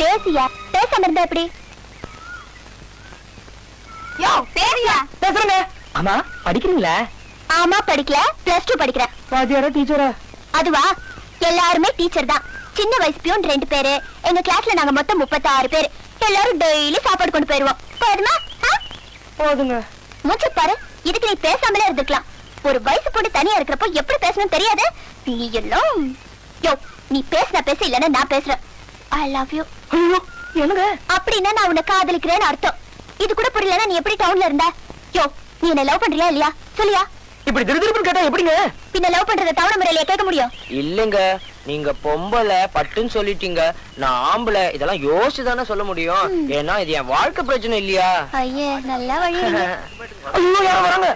பேசுயா? பேசாம இருந்தா எப்படி? யோ பேசுயா? பேசுறேங்க ஆமா படிக்கிறீங்களா? ஆமா படிக்கல. பிளஸ் டூ படிக்கிறேன். வாத்தியாரா டீச்சரா அதுவா? எல்லாருமே டீச்சர் தான். சின்ன வயசு பியூன் ரெண்டு பேரு. எங்க கிளாஸ்ல நாங்க மொத்தம் முப்பத்தாறு பேர். எல்லாரும் டெய்லி சாப்பாடு கொண்டு போயிருவோம். போதுமா? போதுங்க. மூச்சு பாரு. இதுக்கு நீ பேசாமலே இருந்துக்கலாம். ஒரு வயசு பொண்ணு தனியா இருக்கிறப்போ எப்படி பேசணும் தெரியாது? நீ எல்லாம் யோ நீ பேசுன பேச இல்லன்னா நான் பேசுறேன். ஐ லவ் யூ ஐயோ என்னங்க? அப்படின்னா நான் உன்னை காதலிக்கிறேன்னு அர்த்தம். இது கூட புரியலன்னா நீ எப்படி டவுன்ல இருந்த? யோ நீ என்ன லவ் பண்றியா இல்லையா? சொல்லியா. இப்படி திருதிருப்புன்னு கேட்டா எப்படிங்க? பின்ன லவ் பண்றத தவணை முறையில கேட்க முடியும். இல்லைங்க நீங்க பொம்பளை பட்டுன்னு சொல்லிட்டீங்க. நான் ஆம்பளை இதெல்லாம் யோசிச்சு தானே சொல்ல முடியும். ஏன்னா இது என் வாழ்க்கை பிரச்சனை இல்லையா? ஐயே நல்ல வழி ஐயோ யாரோ வராங்க.